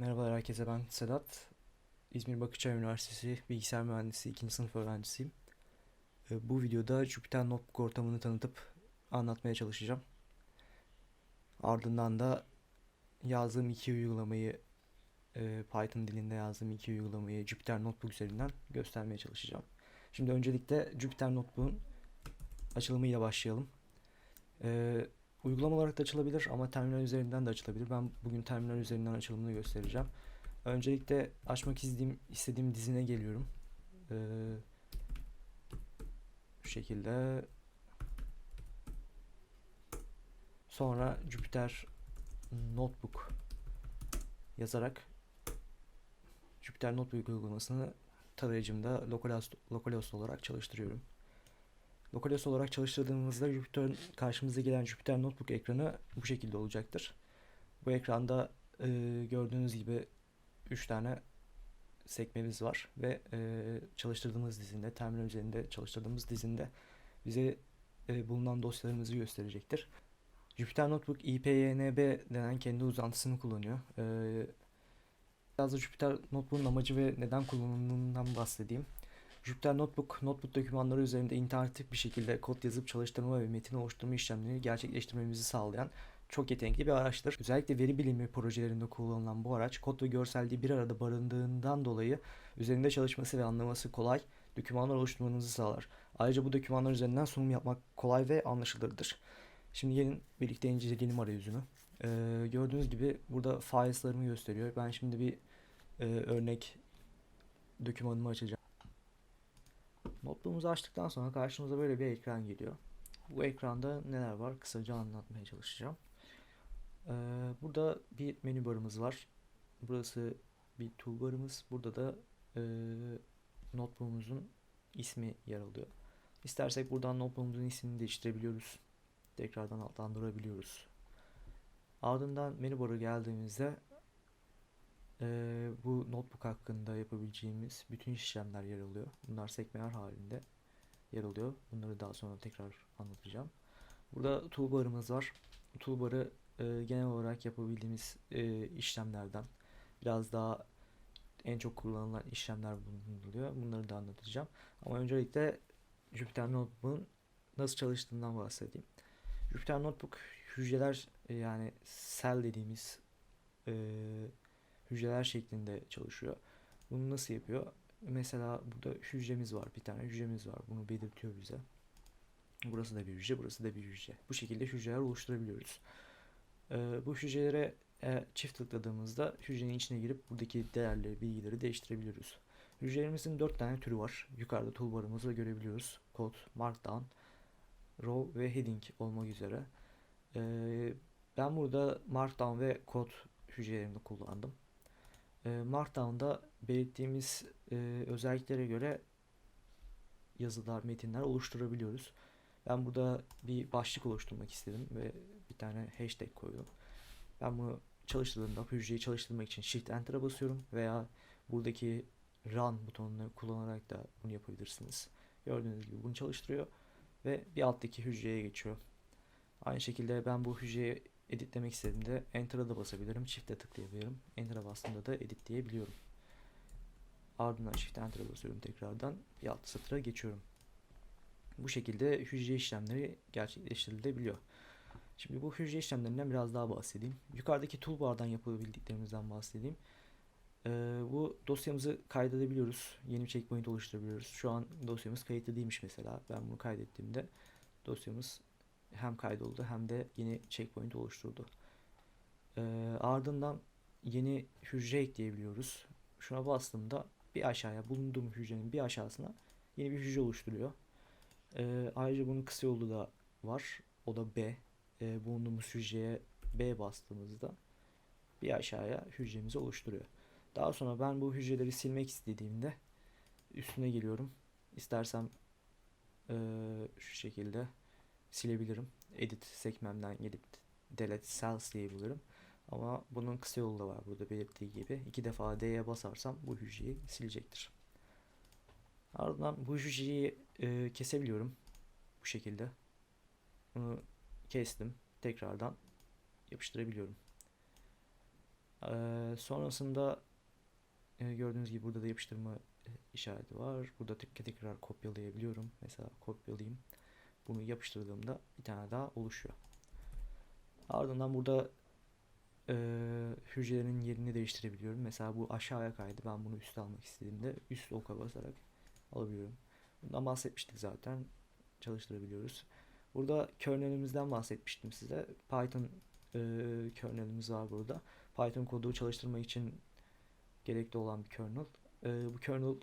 Merhabalar herkese ben Sedat. İzmir Bakırçay Üniversitesi Bilgisayar Mühendisi 2. sınıf öğrencisiyim. Ee, Bu videoda Jupyter Notebook ortamını tanıtıp anlatmaya çalışacağım. Ardından da yazdığım iki uygulamayı e, Python dilinde yazdığım iki uygulamayı Jupyter Notebook üzerinden göstermeye çalışacağım. Şimdi öncelikle Jupyter Notebook'un açılımıyla başlayalım. Uygulama olarak da açılabilir ama terminal üzerinden de açılabilir. Ben bugün terminal üzerinden açılımını göstereceğim. Öncelikle açmak istediğim, istediğim dizine geliyorum. Ee, bu şekilde. Sonra Jupyter Notebook yazarak Jupyter Notebook uygulamasını tarayıcımda localhost, localhost olarak çalıştırıyorum. Localhost olarak çalıştırdığımızda Jupyter karşımıza gelen Jupyter Notebook ekranı bu şekilde olacaktır. Bu ekranda e, gördüğünüz gibi 3 tane sekmemiz var ve e, çalıştırdığımız dizinde, terminal üzerinde çalıştırdığımız dizinde bize e, bulunan dosyalarımızı gösterecektir. Jupyter Notebook IPYNB denen kendi uzantısını kullanıyor. E, biraz da Jupyter Notebook'un amacı ve neden kullanıldığından bahsedeyim. Jupyter Notebook, notebook dokümanları üzerinde interaktif bir şekilde kod yazıp çalıştırma ve metin oluşturma işlemlerini gerçekleştirmemizi sağlayan çok yetenekli bir araçtır. Özellikle veri bilimi projelerinde kullanılan bu araç kod ve görselliği bir arada barındığından dolayı üzerinde çalışması ve anlaması kolay, dokümanlar oluşturmanızı sağlar. Ayrıca bu dokümanlar üzerinden sunum yapmak kolay ve anlaşılırdır. Şimdi gelin birlikte inceleyelim arayüzünü. Ee, gördüğünüz gibi burada files'larımı gösteriyor. Ben şimdi bir e, örnek dokümanımı açacağım. Notebook'umuzu açtıktan sonra karşımıza böyle bir ekran geliyor. Bu ekranda neler var kısaca anlatmaya çalışacağım. Ee, burada bir menü barımız var. Burası bir toolbarımız. Burada da e, notebook'umuzun ismi yer alıyor. İstersek buradan notebook'umuzun ismini değiştirebiliyoruz. Tekrardan adlandırabiliyoruz. Ardından menü barı geldiğimizde e, bu notebook hakkında yapabileceğimiz bütün işlemler yer alıyor. Bunlar sekmeler halinde yer alıyor. Bunları daha sonra tekrar anlatacağım. Burada toolbar'ımız var. Toolbar'ı e, genel olarak yapabildiğimiz e, işlemlerden biraz daha en çok kullanılan işlemler bulunuyor. Bunları da anlatacağım. Ama öncelikle Jupyter Notebook'un nasıl çalıştığından bahsedeyim. Jupyter Notebook hücreler yani cell dediğimiz e, hücreler şeklinde çalışıyor. Bunu nasıl yapıyor? Mesela burada hücremiz var. Bir tane hücremiz var. Bunu belirtiyor bize. Burası da bir hücre, burası da bir hücre. Bu şekilde hücreler oluşturabiliyoruz. Ee, bu hücrelere e, çift tıkladığımızda hücrenin içine girip buradaki değerleri, bilgileri değiştirebiliyoruz. Hücrelerimizin 4 tane türü var. Yukarıda toolbarımızda görebiliyoruz. Kod, Markdown, Row ve Heading olmak üzere. Ee, ben burada Markdown ve kod hücrelerini kullandım. E, Markdown'da belirttiğimiz e, özelliklere göre yazılar, metinler oluşturabiliyoruz. Ben burada bir başlık oluşturmak istedim ve bir tane hashtag koydum. Ben bunu çalıştırdığımda hücreyi çalıştırmak için Shift Enter'a basıyorum veya buradaki Run butonunu kullanarak da bunu yapabilirsiniz. Gördüğünüz gibi bunu çalıştırıyor ve bir alttaki hücreye geçiyor. Aynı şekilde ben bu hücreyi editlemek istediğimde Enter'a da basabilirim. Shift'e tıklayabilirim. Enter'a bastığımda da editleyebiliyorum. Ardından Shift Enter'a basıyorum tekrardan. Bir alt satıra geçiyorum. Bu şekilde hücre işlemleri gerçekleştirilebiliyor. Şimdi bu hücre işlemlerinden biraz daha bahsedeyim. Yukarıdaki toolbar'dan yapabildiklerimizden bahsedeyim. Ee, bu dosyamızı kaydedebiliyoruz. Yeni bir checkpoint oluşturabiliyoruz. Şu an dosyamız kayıtlı değilmiş mesela. Ben bunu kaydettiğimde dosyamız hem kaydoldu hem de yeni checkpoint oluşturdu. Ee, ardından yeni hücre ekleyebiliyoruz. Şuna bastığımda bir aşağıya bulunduğum hücrenin bir aşağısına yeni bir hücre oluşturuyor. Ee, ayrıca bunun kısa yolu da var. O da B. Ee, bulunduğumuz hücreye B bastığımızda bir aşağıya hücremizi oluşturuyor. Daha sonra ben bu hücreleri silmek istediğimde üstüne geliyorum. İstersem ee, şu şekilde silebilirim. Edit sekmemden gelip delete cells diyebilirim. Ama bunun kısa yolu da var burada belirttiği gibi. iki defa D'ye basarsam bu hücreyi silecektir. Ardından bu hücreyi e, kesebiliyorum. Bu şekilde. Bunu kestim. Tekrardan yapıştırabiliyorum. Ee, sonrasında e, gördüğünüz gibi burada da yapıştırma e, işareti var. Burada tekrar tekrar kopyalayabiliyorum. Mesela kopyalayayım. Bunu yapıştırdığımda bir tane daha oluşuyor. Ardından burada e, hücrelerin yerini değiştirebiliyorum. Mesela bu aşağıya kaydı. Ben bunu üste almak istediğimde üst oka basarak alabiliyorum. Bundan bahsetmiştik zaten. Çalıştırabiliyoruz. Burada kernel'imizden bahsetmiştim size. Python e, kernel'imiz var burada. Python kodu çalıştırmak için gerekli olan bir kernel. E, bu kernel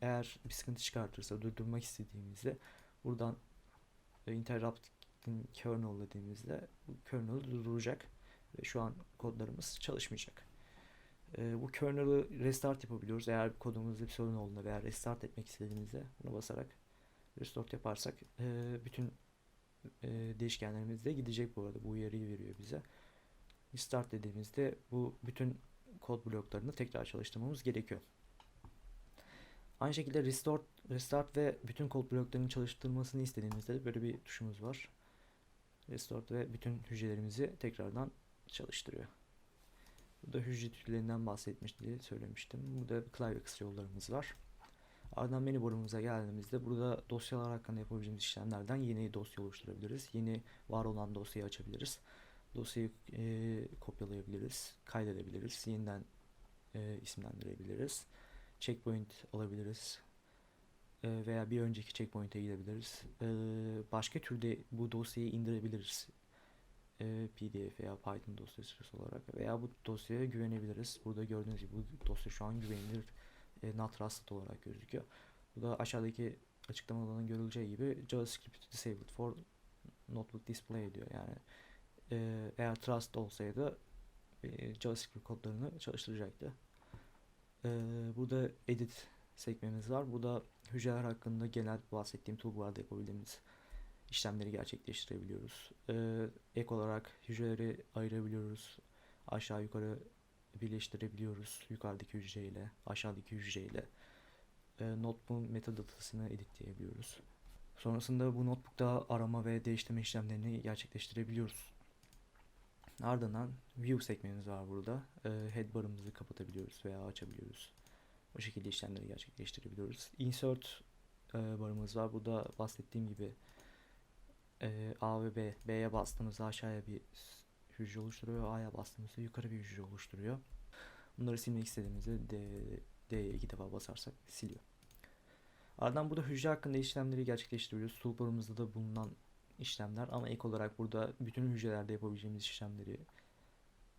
eğer bir sıkıntı çıkartırsa durdurmak istediğimizde buradan interrupt kernel dediğimizde bu kernel durduracak ve şu an kodlarımız çalışmayacak. E, bu kernel'ı restart yapabiliyoruz. Eğer kodumuzda bir sorun olduğunda veya restart etmek istediğimizde buna basarak restart yaparsak e, bütün e, değişkenlerimiz de gidecek bu arada. Bu uyarıyı veriyor bize. Restart dediğimizde bu bütün kod bloklarını tekrar çalıştırmamız gerekiyor. Aynı şekilde restart, restart ve bütün kod bloklarının çalıştırılmasını istediğimizde de böyle bir tuşumuz var. Restart ve bütün hücrelerimizi tekrardan çalıştırıyor. Burada hücre türlerinden bahsetmiş diye söylemiştim. Burada klavye kısa yollarımız var. Ardından menü borumuza geldiğimizde burada dosyalar hakkında yapabileceğimiz işlemlerden yeni dosya oluşturabiliriz. Yeni var olan dosyayı açabiliriz. Dosyayı e, kopyalayabiliriz, kaydedebiliriz, yeniden e, isimlendirebiliriz. Checkpoint alabiliriz e, veya bir önceki checkpoint'e gidebiliriz. E, başka türde bu dosyayı indirebiliriz. E, PDF veya Python dosyası olarak veya bu dosyaya güvenebiliriz. Burada gördüğünüz gibi bu dosya şu an güvenilir e, not trusted olarak gözüküyor. Bu da aşağıdaki açıklamalardan görüleceği gibi JavaScript disabled for notebook display diyor. Yani e, eğer trust olsaydı e, JavaScript kodlarını çalıştıracaktı. E, burada edit sekmemiz var. Bu da hücreler hakkında genel bahsettiğim toolbar'da yapabildiğimiz işlemleri gerçekleştirebiliyoruz. E, ek olarak hücreleri ayırabiliyoruz. Aşağı yukarı birleştirebiliyoruz yukarıdaki hücreyle, aşağıdaki hücreyle. E, notebook'un metadatasını editleyebiliyoruz. Sonrasında bu notebook'ta arama ve değiştirme işlemlerini gerçekleştirebiliyoruz. Ardından view sekmemiz var burada. E, headbar'ımızı kapatabiliyoruz veya açabiliyoruz. O şekilde işlemleri gerçekleştirebiliyoruz. Insert e, barımız var. Burada bahsettiğim gibi e, A ve B. B'ye bastığımızda aşağıya bir hücre oluşturuyor. A'ya bastığımızda yukarı bir hücre oluşturuyor. Bunları silmek istediğimizde D, D'ye iki defa basarsak siliyor. Ardından burada hücre hakkında işlemleri gerçekleştiriyoruz. Toolbar'ımızda da bulunan işlemler ama ek olarak burada bütün hücrelerde yapabileceğimiz işlemleri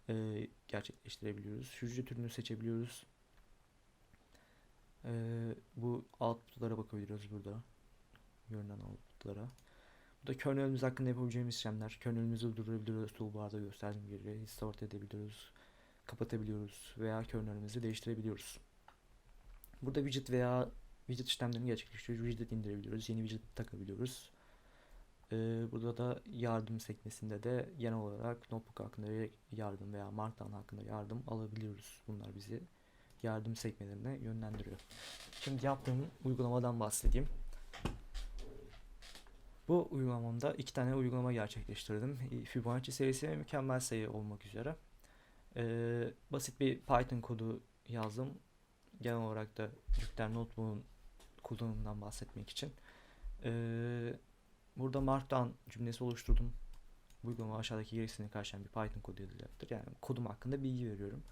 e, gerçekleştirebiliyoruz. Hücre türünü seçebiliyoruz. E, bu output'lara bakabiliyoruz burada. Görünen output'lara. Bu da kernelimiz hakkında yapabileceğimiz işlemler. Kernelimizi durdurabiliyoruz. Toolbar'da gösterdiğim gibi. Restart edebiliyoruz. Kapatabiliyoruz. Veya kernelimizi değiştirebiliyoruz. Burada widget veya widget işlemlerini gerçekleştiriyoruz. Widget indirebiliyoruz. Yeni widget takabiliyoruz. Ee, burada da yardım sekmesinde de genel olarak notebook hakkında yardım veya Markdown hakkında yardım alabiliyoruz. Bunlar bizi yardım sekmelerine yönlendiriyor. Şimdi yaptığım uygulamadan bahsedeyim. Bu uygulamamda iki tane uygulama gerçekleştirdim. Fibonacci serisi ve mükemmel sayı olmak üzere. Ee, basit bir Python kodu yazdım. Genel olarak da Jupyter Notebook'un kullanımından bahsetmek için. Ee, burada Markdown cümlesi oluşturdum. Bu uygulama aşağıdaki gereksinimi karşılayan bir Python kodu yazacaktır. Yani kodum hakkında bilgi veriyorum.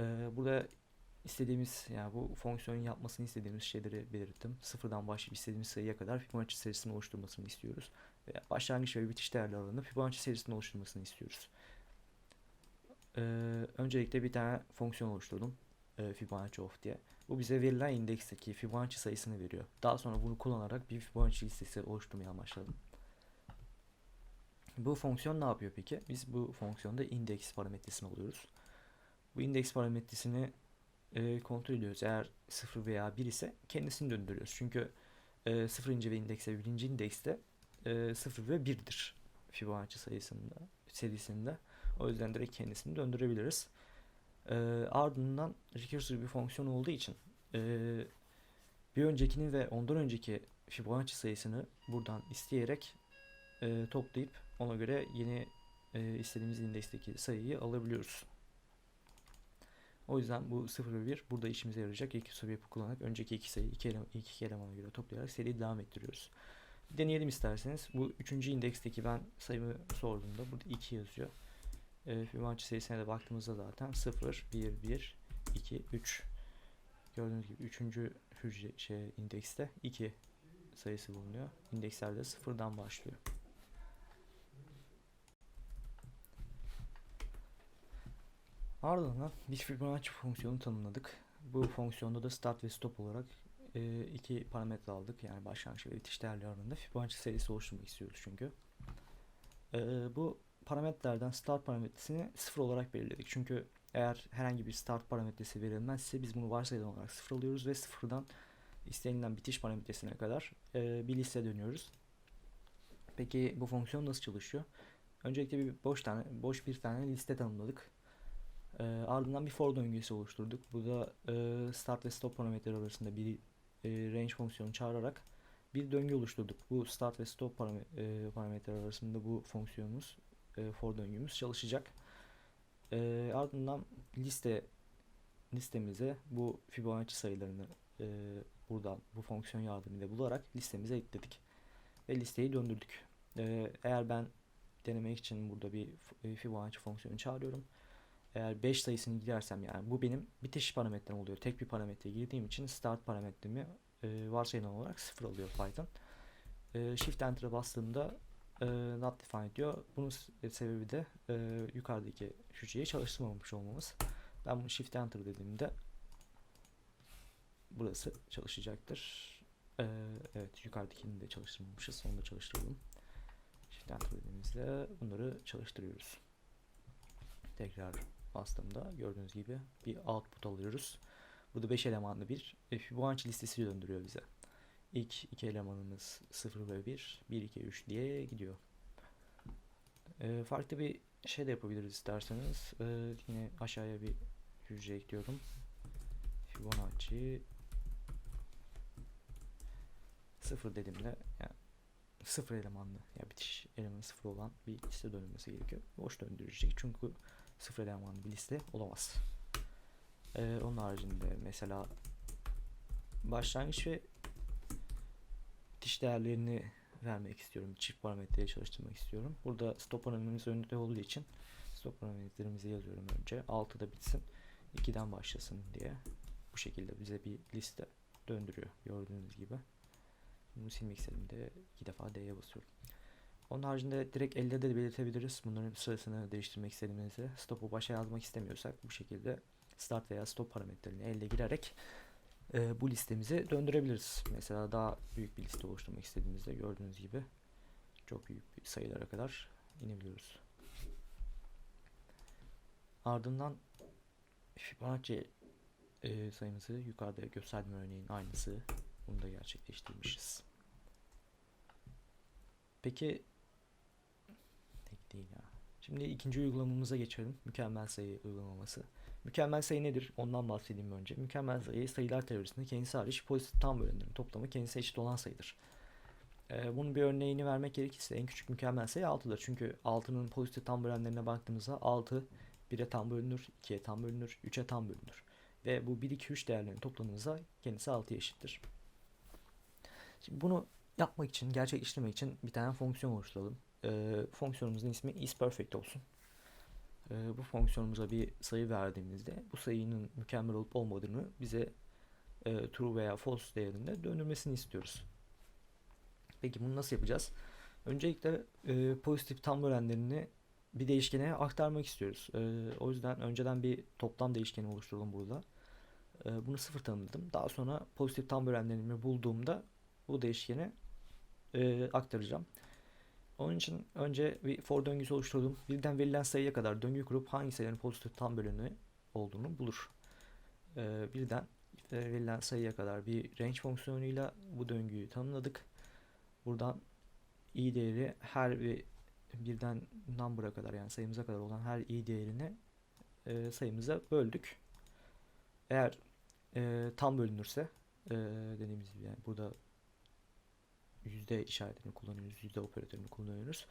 Ee, burada istediğimiz yani bu fonksiyonun yapmasını istediğimiz şeyleri belirttim. Sıfırdan başlayıp istediğimiz sayıya kadar Fibonacci serisini oluşturmasını istiyoruz. Ve başlangıç ve bitiş değerli alanında Fibonacci serisini oluşturmasını istiyoruz. Ee, öncelikle bir tane fonksiyon oluşturdum. E, Fibonacci of diye. Bu bize verilen indeksteki Fibonacci sayısını veriyor. Daha sonra bunu kullanarak bir Fibonacci listesi oluşturmaya başladım. Bu fonksiyon ne yapıyor peki? Biz bu fonksiyonda indeks parametresini alıyoruz. Bu indeks parametresini e, kontrol ediyoruz. Eğer 0 veya 1 ise kendisini döndürüyoruz. Çünkü e, 0. ve indeks ve 1. indekste e, 0 ve 1'dir Fibonacci sayısında, serisinde. O yüzden direkt kendisini döndürebiliriz. E, ardından recursive bir fonksiyon olduğu için e, bir öncekini ve ondan önceki Fibonacci sayısını buradan isteyerek e, toplayıp ona göre yeni e, istediğimiz indeksteki sayıyı alabiliyoruz. O yüzden bu 0 ve 1 burada işimize yarayacak. İlk soru kullanarak önceki iki sayı iki, ele, iki elemana göre toplayarak seriyi devam ettiriyoruz. Deneyelim isterseniz. Bu üçüncü indeksteki ben sayımı sorduğumda burada 2 yazıyor. E, Fibonacci serisine de baktığımızda zaten 0, 1, 1, 2, 3. Gördüğünüz gibi üçüncü hücre şey indekste 2 sayısı bulunuyor. İndeksler de sıfırdan başlıyor. Ardından bir Fibonacci fonksiyonu tanımladık. Bu fonksiyonda da start ve stop olarak e, iki parametre aldık. Yani başlangıç ve bitiş değerleri arasında Fibonacci serisi oluşturmak istiyoruz çünkü. E, bu parametrelerden start parametresini sıfır olarak belirledik. Çünkü eğer herhangi bir start parametresi verilmezse biz bunu varsayılan olarak sıfır alıyoruz ve sıfırdan istenilen bitiş parametresine kadar e, bir liste dönüyoruz. Peki bu fonksiyon nasıl çalışıyor? Öncelikle bir boş tane boş bir tane liste tanımladık. E, ardından bir for döngüsü oluşturduk. Bu da e, start ve stop parametreleri arasında bir e, range fonksiyonu çağırarak bir döngü oluşturduk. Bu start ve stop parametre, parametreler arasında bu fonksiyonumuz e, for döngümüz çalışacak. E, ardından liste listemize bu Fibonacci sayılarını e, buradan bu fonksiyon yardımıyla bularak listemize ekledik. Ve listeyi döndürdük. E, eğer ben denemek için burada bir e, Fibonacci fonksiyonu çağırıyorum. Eğer 5 sayısını girersem yani bu benim bitiş parametrem oluyor. Tek bir parametre girdiğim için start parametremi e, varsayılan olarak 0 alıyor Python. E, Shift Enter'a bastığımda e, not defined diyor. Bunun sebebi de e, yukarıdaki hücreyi çalıştırmamış olmamız. Ben bunu Shift Enter dediğimde burası çalışacaktır. E, evet yukarıdakini de çalıştırmamışız. Onu da çalıştıralım. Shift Enter dediğimizde bunları çalıştırıyoruz. Tekrar bastığımda gördüğünüz gibi bir output alıyoruz. Burada 5 elemanlı bir Fibonacci listesi döndürüyor bize. İlk iki elemanımız 0 ve 1, 1, 2, 3 diye gidiyor. E, farklı bir şey de yapabiliriz isterseniz. E, yine aşağıya bir hücre ekliyorum. Fibonacci 0 dediğimde yani 0 elemanlı yani bitiş elemanı 0 olan bir liste dönülmesi gerekiyor. Boş döndürecek çünkü 0 elemanlı bir liste olamaz. Ee, onun haricinde mesela başlangıç ve bitiş değerlerini vermek istiyorum. Çift parametreye çalıştırmak istiyorum. Burada stop parametremiz önünde olduğu için stop parametrelerimizi yazıyorum önce. 6'da bitsin. 2'den başlasın diye. Bu şekilde bize bir liste döndürüyor gördüğünüz gibi. Bunu silmek istediğimde iki defa D'ye basıyorum. Onun haricinde direkt elde de belirtebiliriz. Bunların sırasını değiştirmek istediğimizde stop'u başa yazmak istemiyorsak bu şekilde start veya stop parametrelerini elde girerek e, bu listemizi döndürebiliriz. Mesela daha büyük bir liste oluşturmak istediğimizde gördüğünüz gibi çok büyük bir sayılara kadar inebiliyoruz. Ardından Fibonacci e, sayımızı yukarıda gösterdiğim örneğin aynısı bunu da gerçekleştirmişiz. Peki tek değil ya. Şimdi ikinci uygulamamıza geçelim. Mükemmel sayı uygulaması. Mükemmel sayı nedir? Ondan bahsedeyim önce. Mükemmel sayı sayılar teorisinde kendisi hariç pozitif tam bölümlerin toplamı kendisi eşit olan sayıdır. Ee, bunun bir örneğini vermek gerekirse en küçük mükemmel sayı 6'dır. Çünkü 6'nın pozitif tam bölenlerine baktığımızda 6 1'e tam bölünür, 2'ye tam bölünür, 3'e tam bölünür. Ve bu 1, 2, 3 değerlerini topladığımızda kendisi 6'ya eşittir. Şimdi bunu yapmak için, gerçekleştirmek için bir tane fonksiyon oluşturalım. Ee, fonksiyonumuzun ismi isPerfect olsun. Ee, bu fonksiyonumuza bir sayı verdiğimizde bu sayının mükemmel olup olmadığını bize e, true veya false değerinde döndürmesini istiyoruz. Peki bunu nasıl yapacağız? Öncelikle e, pozitif tam bölenlerini bir değişkene aktarmak istiyoruz. E, o yüzden önceden bir toplam değişkeni oluşturalım burada. E, bunu sıfır tanımladım. Daha sonra pozitif tam bölenlerimi bulduğumda bu değişkeni e, aktaracağım. Onun için önce bir for döngüsü oluşturdum. Birden verilen sayıya kadar döngü kurup hangi sayıların pozitif tam bölünü olduğunu bulur. E, birden verilen sayıya kadar bir range fonksiyonuyla bu döngüyü tanımladık. Buradan i değeri her bir birden number'a kadar yani sayımıza kadar olan her i değerini e, sayımıza böldük. Eğer e, tam bölünürse e, dediğimiz gibi yani burada yüzde işaretini kullanıyoruz. Yüzde operatörünü kullanıyoruz.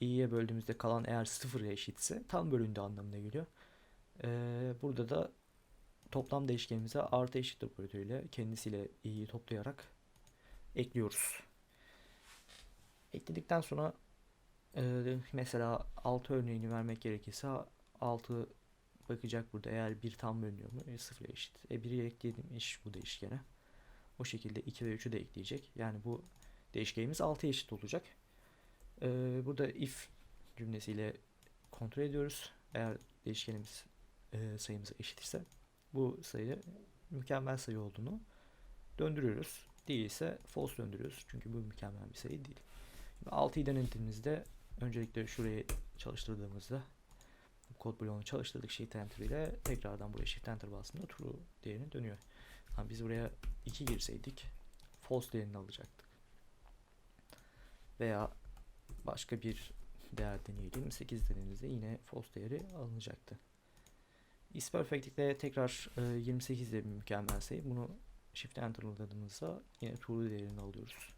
i'ye böldüğümüzde kalan eğer sıfıra eşitse tam bölündü anlamına geliyor. Ee, burada da toplam değişkenimize artı eşittir operatörüyle kendisiyle i'yi toplayarak ekliyoruz. Ekledikten sonra e, mesela 6 örneğini vermek gerekirse 6 bakacak burada eğer bir tam bölünüyor mu? E, sıfıra eşit. E 1'i ekledim eşit bu değişkene. O şekilde 2 ve 3'ü de ekleyecek. Yani bu değişkenimiz 6'ya eşit olacak. E, burada if cümlesiyle kontrol ediyoruz. Eğer değişkenimiz e, sayımıza eşit ise bu sayı mükemmel sayı olduğunu döndürüyoruz. Değilse false döndürüyoruz. Çünkü bu mükemmel bir sayı değil. Şimdi 6'yı denediğimizde öncelikle şurayı çalıştırdığımızda kod bloğunu çalıştırdık shift enter ile tekrardan buraya shift enter bastığımda true değerini dönüyor. Yani biz buraya 2 girseydik false değerini alacaktık. Veya başka bir değer deneyelim. 8 denediğimizde yine false değeri alınacaktı. Isperfect ile tekrar e, 28 de bir mükemmel sayı. Bunu shift enter'ladığımızda yine true değerini alıyoruz.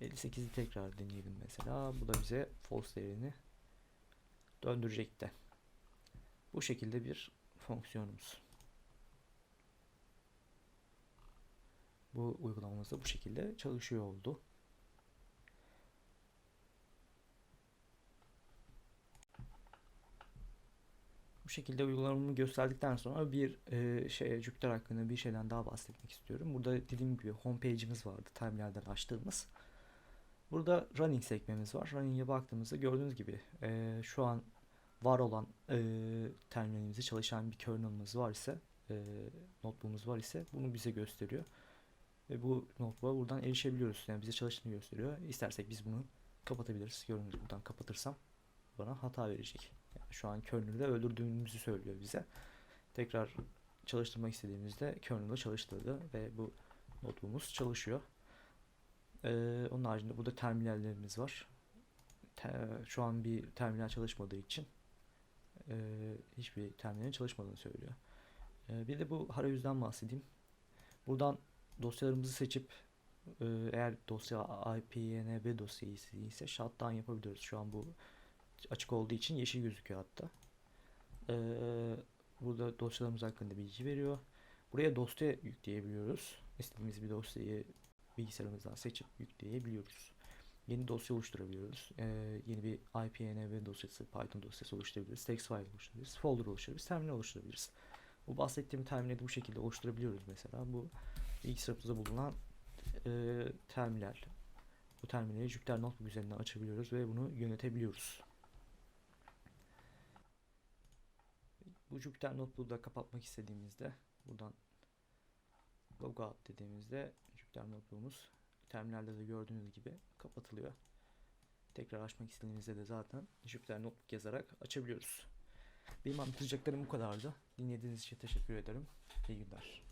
58'i tekrar deneyelim mesela. Bu da bize false değerini döndürecekti. Bu şekilde bir fonksiyonumuz. Bu uygulamamız da bu şekilde çalışıyor oldu. Bu şekilde uygulamamı gösterdikten sonra bir e, şey Jupyter hakkında bir şeyden daha bahsetmek istiyorum. Burada dediğim gibi homepage'imiz vardı terminalden açtığımız. Burada running sekmemiz var. Running'e baktığımızda gördüğünüz gibi e, şu an var olan e, terminalimizde çalışan bir kernel'ımız var ise e, notebook'umuz var ise bunu bize gösteriyor. Ve bu notebook'a buradan erişebiliyoruz. Yani bize çalıştığını gösteriyor. İstersek biz bunu kapatabiliriz. Gördüğünüz buradan kapatırsam bana hata verecek. Şu an kernel'de öldürdüğümüzü söylüyor bize. Tekrar çalıştırmak istediğimizde kernel'ı çalıştırdı ve bu notebook'umuz çalışıyor. Ee, onun haricinde burada terminallerimiz var. Te- şu an bir terminal çalışmadığı için e, hiçbir terminalin çalışmadığını söylüyor. E, bir de bu arayüzden bahsedeyim. Buradan dosyalarımızı seçip e, eğer dosya IPNB dosyası ise shutdown yapabiliyoruz. Şu an bu açık olduğu için yeşil gözüküyor hatta. E, burada dosyalarımız hakkında bilgi veriyor. Buraya dosya yükleyebiliyoruz. İstediğimiz bir dosyayı bilgisayarımızdan seçip yükleyebiliyoruz. Yeni dosya oluşturabiliyoruz. Ee, yeni bir IPNV dosyası, Python dosyası oluşturabiliriz. Text file oluşturabiliriz. Folder oluşturabiliriz. Terminal oluşturabiliriz. Bu bahsettiğim terminali bu şekilde oluşturabiliyoruz mesela. Bu bilgisayarımızda bulunan e, terminal. Bu terminali Jupyter Notebook üzerinden açabiliyoruz ve bunu yönetebiliyoruz. Bu Jupyter Notebook'u da kapatmak istediğimizde buradan logout dediğimizde Jupyter Notebook'umuz terminalde de gördüğünüz gibi kapatılıyor. Tekrar açmak istediğinizde de zaten Jupyter Notebook yazarak açabiliyoruz. Benim anlatacaklarım bu kadardı. Dinlediğiniz için teşekkür ederim. İyi günler.